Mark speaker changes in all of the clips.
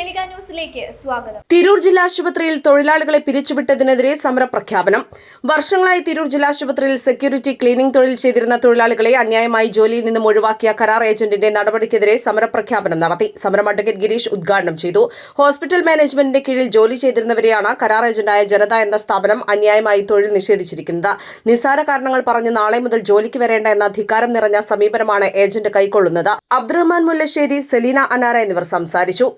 Speaker 1: Prahelika ന്യൂസിലേക്ക് സ്വാഗതം.
Speaker 2: തിരൂർ ജില്ലാ ആശുപത്രിയിൽ തൊഴിലാളികളെ പിരിച്ചുവിട്ടതിനെതിരെ സമരപ്രഖ്യാപനം. വർഷങ്ങളായി തിരൂർ ജില്ലാ ആശുപത്രിയിൽ സെക്യൂരിറ്റി ക്ലീനിംഗ് തൊഴിൽ ചെയ്തിരുന്ന തൊഴിലാളികളെ അന്യായമായി ജോലിയിൽ നിന്നും ഒഴിവാക്കിയ കരാർ ഏജന്റിന്റെ നടപടിക്കെതിരെ സമരപ്രഖ്യാപനം നടത്തി. സമരം അഡ്വക്കേറ്റ് ഗിരീഷ് ഉദ്ഘാടനം ചെയ്തു. ഹോസ്പിറ്റൽ മാനേജ്മെന്റിന്റെ കീഴിൽ ജോലി ചെയ്തിരുന്നവരെയാണ് കരാർ ഏജന്റായ ജനത എന്ന സ്ഥാപനം അന്യായമായി തൊഴിൽ നിഷേധിച്ചിരിക്കുന്നത്. നിസാര കാരണങ്ങൾ പറഞ്ഞ് നാളെ മുതൽ ജോലിക്ക് വരേണ്ട എന്ന അധികാരം നിറഞ്ഞ സമീപനമാണ് ഏജന്റ് കൈക്കൊള്ളുന്നത്. അബ്ദുറഹ്മാൻ മുല്ലശ്ശേരി സെലീന അനാര എന്നിവർ സംസാരിച്ചു.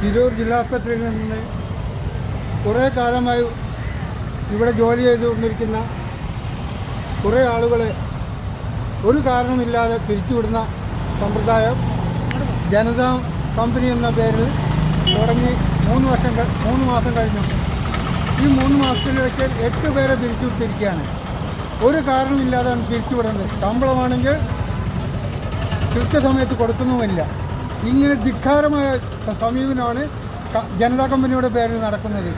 Speaker 3: തിരൂർ ജില്ലാ ആസ്പത്രിയിൽ നിന്ന് കുറേ കാലമായി ഇവിടെ ജോലി ചെയ്തുകൊണ്ടിരിക്കുന്ന കുറേ ആളുകളെ ഒരു കാരണമില്ലാതെ പിരിച്ചുവിടുന്ന സമ്പ്രദായം ജനതാ കമ്പനി എന്ന പേരിൽ തുടങ്ങി മൂന്ന് വർഷം മൂന്ന് മാസം കഴിഞ്ഞു. ഈ മൂന്ന് മാസത്തിനിടയ്ക്ക് എട്ട് പേരെ പിരിച്ചുവിട്ടിരിക്കുകയാണ്. ഒരു കാരണമില്ലാതെയാണ് പിരിച്ചുവിടുന്നത്. ശമ്പളമാണെങ്കിൽ കൃത്യസമയത്ത് കൊടുക്കുന്നുമില്ല. ഇങ്ങനെ ധിക്കാരമായ സമീപനമാണ് ജനതാ കമ്പനിയുടെ പേരിൽ നടക്കുന്നത്.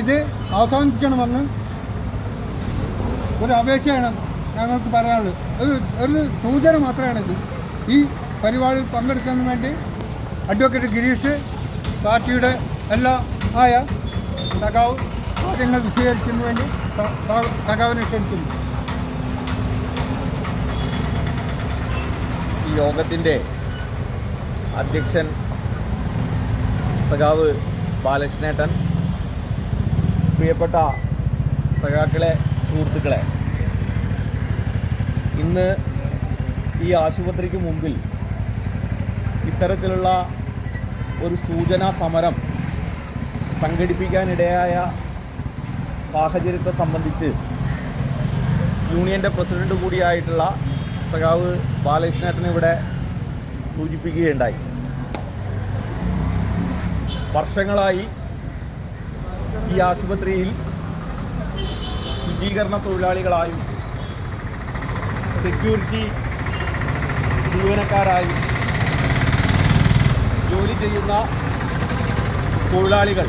Speaker 3: ഇത് അവസാനിപ്പിക്കണമെന്ന് ഒരു അപേക്ഷയാണ് ഞങ്ങൾക്ക് പറയാനുള്ളത്. ഒരു ഒരു സൂചന മാത്രമാണിത്. ഈ പരിപാടിയിൽ പങ്കെടുക്കുന്നതിന് വേണ്ടി അഡ്വക്കേറ്റ് ഗിരീഷ് പാർട്ടിയുടെ എല്ലാ ആയ സഖാവ് കാര്യങ്ങൾ വിശദീകരിക്കുന്നതിന് വേണ്ടി സഖാവിനെ ക്ഷണിക്കുന്നു.
Speaker 4: യോഗത്തിന്റെ അധ്യക്ഷൻ സഖാവ് ബാലകൃഷ്ണേട്ടൻ പ്രിയപ്പെട്ട സഖാക്കളെ സുഹൃത്തുക്കളെ ഇന്ന് ഈ ആശുപത്രിക്ക് മുമ്പിൽ ഇത്തരത്തിലുള്ള ഒരു സൂചനാ സമരം സംഘടിപ്പിക്കാനിടയായ സാഹചര്യത്തെ സംബന്ധിച്ച് യൂണിയന്റെ പ്രസിഡന്റ് കൂടിയായിട്ടുള്ള സഖാവ് ബാലകൃഷ്ണേട്ടൻ ഇവിടെ സൂചിപ്പിക്കുകയുണ്ടായി. വർഷങ്ങളായി ഈ ആശുപത്രിയിൽ ശുചീകരണ തൊഴിലാളികളായും സെക്യൂരിറ്റി ജീവനക്കാരായും ജോലി ചെയ്യുന്ന തൊഴിലാളികൾ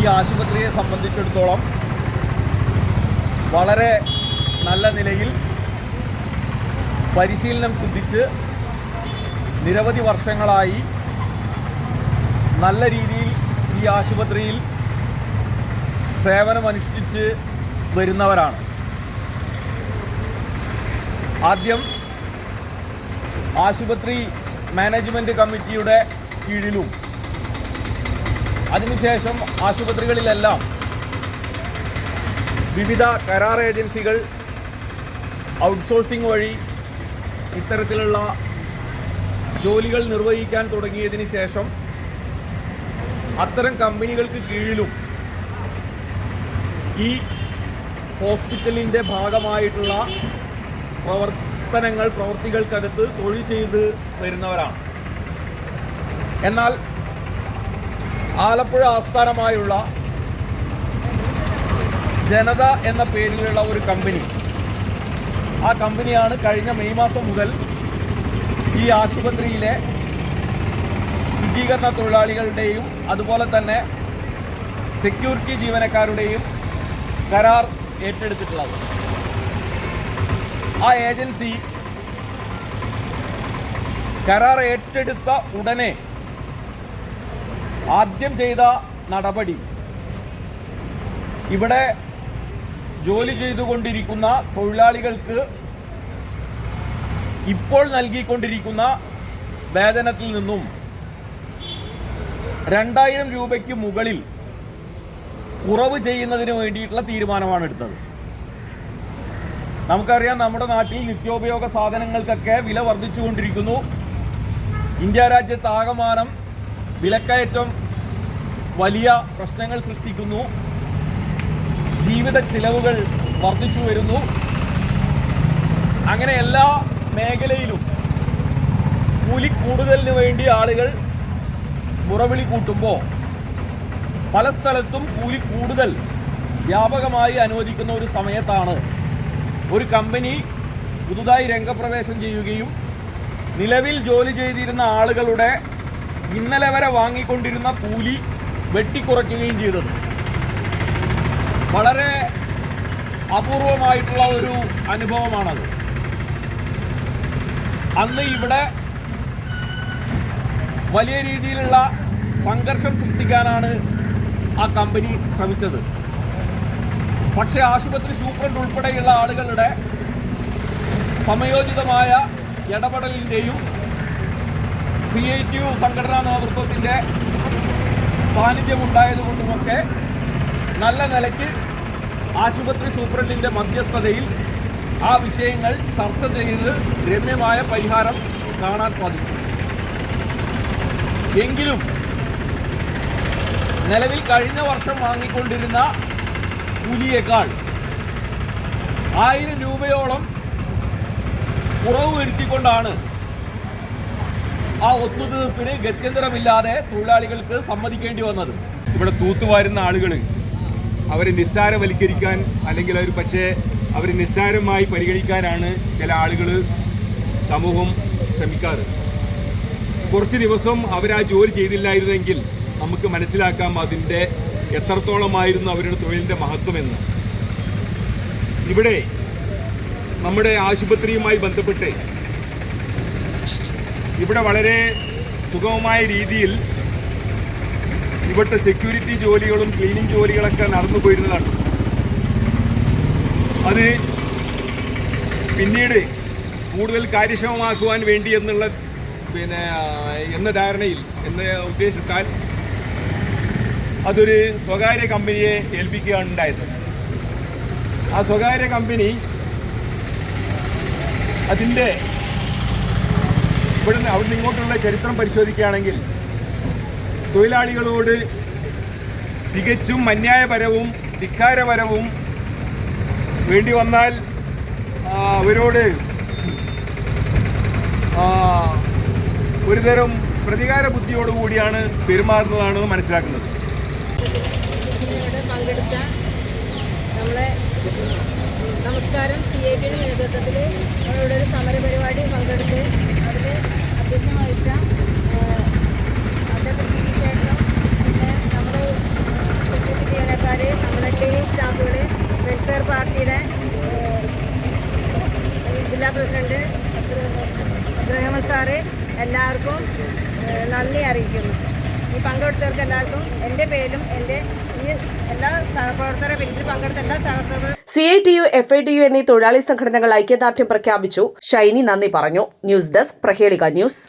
Speaker 4: ഈ ആശുപത്രിയെ സംബന്ധിച്ചിടത്തോളം വളരെ നല്ല നിലയിൽ പരിശീലനം സിദ്ധിച്ച് നിരവധി വർഷങ്ങളായി നല്ല രീതിയിൽ ഈ ആശുപത്രിയിൽ സേവനമനുഷ്ഠിച്ച് വരുന്നവരാണ്. ആദ്യം ആശുപത്രി മാനേജ്മെന്റ് കമ്മിറ്റിയുടെ കീഴിലും അതിനുശേഷം ആശുപത്രികളിലെല്ലാം വിവിധ കരാർ ഏജൻസികൾ ഔട്ട്സോഴ്സിംഗ് വഴി ഇത്തരത്തിലുള്ള ജോലികൾ നിർവഹിക്കാൻ തുടങ്ങിയതിന് ശേഷം അത്തരം കമ്പനികൾക്ക് കീഴിലും ഈ ഹോസ്പിറ്റലിന്റെ ഭാഗമായിട്ടുള്ള പ്രവർത്തനങ്ങൾ പ്രവൃത്തികൾക്കകത്ത് തൊഴിൽ ചെയ്ത് വരുന്നവരാണ്. എന്നാൽ ആലപ്പുഴ ആസ്ഥാനമായുള്ള ജനത എന്ന പേരിലുള്ള ഒരു കമ്പനി ആ കമ്പനിയാണ് കഴിഞ്ഞ മെയ് മാസം മുതൽ ഈ ആശുപത്രിയിലെ ശുചീകരണ തൊഴിലാളികളുടെയും അതുപോലെ തന്നെ സെക്യൂരിറ്റി ജീവനക്കാരുടെയും കരാർ ഏറ്റെടുത്തിട്ടുള്ളത്. ആ ഏജൻസി കരാർ ഏറ്റെടുത്ത ഉടനെ ആദ്യം ചെയ്ത നടപടി ഇവിടെ ജോലി ചെയ്തുകൊണ്ടിരിക്കുന്ന തൊഴിലാളികൾക്ക് ഇപ്പോൾ നൽകിക്കൊണ്ടിരിക്കുന്ന വേതനത്തിൽ നിന്നും രണ്ടായിരം രൂപയ്ക്ക് മുകളിൽ കുറവ് ചെയ്യുന്നതിന് വേണ്ടിയിട്ടുള്ള തീരുമാനമാണ് എടുത്തത്. നമുക്കറിയാം നമ്മുടെ നാട്ടിൽ നിത്യോപയോഗ സാധനങ്ങൾക്കൊക്കെ വില വർദ്ധിച്ചുകൊണ്ടിരിക്കുന്നു. ഇന്ത്യ രാജ്യത്താകമാനം വിലക്കയറ്റം വലിയ പ്രശ്നങ്ങൾ സൃഷ്ടിക്കുന്നു. ജീവിത ചിലവുകൾ വർദ്ധിച്ചു വരുന്നു. അങ്ങനെ എല്ലാ മേഖലയിലും കൂലി കൂടുതലിന് വേണ്ടി ആളുകൾ മുറവിളി കൂട്ടുമ്പോൾ പല സ്ഥലത്തും കൂലി കൂടുതൽ വ്യാപകമായി അനുവദിക്കുന്ന ഒരു സമയത്താണ് ഒരു കമ്പനി പുതുതായി രംഗപ്രവേശം ചെയ്യുകയും നിലവിൽ ജോലി ചെയ്തിരുന്ന ആളുകളുടെ ഇന്നലെ വരെ വാങ്ങിക്കൊണ്ടിരുന്ന കൂലി വെട്ടിക്കുറയ്ക്കുകയും ചെയ്തത്. വളരെ അപൂർവമായിട്ടുള്ള ഒരു അനുഭവമാണത്. അന്ന് ഇവിടെ വലിയ രീതിയിലുള്ള സംഘർഷം സൃഷ്ടിക്കാനാണ് ആ കമ്പനി ശ്രമിച്ചത്. പക്ഷേ ആശുപത്രി സൂപ്രണ്ട് ഉൾപ്പെടെയുള്ള ആളുകളുടെ സമയോചിതമായ ഇടപെടലിന്റെയും സി ഐ ടി യു സംഘടനാ നേതൃത്വത്തിന്റെ സാന്നിധ്യമുണ്ടായതുകൊണ്ടുമൊക്കെ നല്ല നിലയ്ക്ക് ആശുപത്രി സൂപ്രണ്ടിന്റെ മധ്യസ്ഥതയിൽ ആ വിഷയങ്ങൾ ചർച്ച ചെയ്ത് രമ്യമായ പരിഹാരം കാണാൻ സാധിക്കും. എങ്കിലും നിലവിൽ കഴിഞ്ഞ വർഷം വാങ്ങിക്കൊണ്ടിരുന്ന കൂലിയേക്കാൾ ആയിരം രൂപയോളം കുറവ് വരുത്തിക്കൊണ്ടാണ് ആ ഒത്തുതീർപ്പിന് ഗത്യന്തരമില്ലാതെ തൊഴിലാളികൾക്ക് സമ്മതിക്കേണ്ടി വന്നത്.
Speaker 5: ഇവിടെ തൂത്തുവാരുന്ന ആളുകൾ അവരെ നിസ്സാരവൽക്കരിക്കാൻ അല്ലെങ്കിൽ അവർ പക്ഷേ അവർ നിസ്സാരമായി പരിഗണിക്കാനാണ് ചില ആളുകൾ സമൂഹം ശ്രമിക്കാറ്. കുറച്ച് ദിവസം അവർ ആ ജോലി ചെയ്തില്ലായിരുന്നെങ്കിൽ നമുക്ക് മനസ്സിലാക്കാം അതിന്റെ എത്രത്തോളമായിരുന്നു അവരുടെ തൊഴിലിന്റെ മഹത്വമെന്ന്. ഇവിടെ നമ്മുടെ ആശുപത്രിയുമായി ബന്ധപ്പെട്ട് ഇവിടെ വളരെ സുഗമമായ രീതിയിൽ ഇവിടുത്തെ സെക്യൂരിറ്റി ജോലികളും ക്ലീനിങ് ജോലികളൊക്കെ നടന്നു പോയിരുന്നതാണ്. അത് പിന്നീട് കൂടുതൽ കാര്യക്ഷമമാക്കുവാൻ വേണ്ടി എന്നുള്ള പിന്നെ എന്ന ധാരണയിൽ എന്ന ഉദ്ദേശത്താൽ അതൊരു സ്വകാര്യ കമ്പനിയെ ഏൽപ്പിക്കുകയാണ് ഉണ്ടായത്. ആ സ്വകാര്യ കമ്പനി അതിന്റെ ഇവിടുന്ന് അവിടുന്ന് ഇങ്ങോട്ടുള്ള ചരിത്രം പരിശോധിക്കുകയാണെങ്കിൽ തൊഴിലാളികളോട് തികച്ചും അന്യായപരവും ധിക്കാരപരവും വേണ്ടി വന്നാൽ അവരോട് ഒരുതരം പ്രതികാര ബുദ്ധിയോടുകൂടിയാണ് പെരുമാറുന്നതാണ് മനസ്സിലാക്കുന്നത്.
Speaker 6: നമസ്കാരം സി ഐ ടിയുടെ നേതൃത്വത്തിൽ അവരുടെ ഒരു സമരപരിപാടി പങ്കെടുത്ത് അതിൽ അധ്യക്ഷം വഹിച്ച അഡ്വക്കറ്റ് ചേട്ടനും പിന്നെ നമ്മുടെ സെക്യൂരിറ്റി ജീവനക്കാർ നമ്മുടെ ക്ലീനിങ് സ്റ്റാഫുകൾ വെൽഫെയർ പാർട്ടിയുടെ ഏഹ്, ജില്ലാ പ്രസിഡന്റ് അബ്ദുറഹ്മാൻ സാറ് എല്ലാവർക്കും ഏഹ്, നന്ദി അറിയിക്കുന്നു. ഈ പങ്കെടുത്തവർക്ക് എല്ലാവർക്കും എന്റെ പേരും എന്റെ ഈ എല്ലാ സഹപ്രവർത്തകരെ പിന്നിൽ പങ്കെടുത്ത എല്ലാ സഹപ്രവർത്തകരും
Speaker 2: C I T U F I T U എന്നീ തൊഴിലാളി സംഘടനകൾ ഐക്യദാർഢ്യം പ്രഖ്യാപിച്ചു. ഷൈനി നന്ദി പറഞ്ഞു. News desk Prahelika news.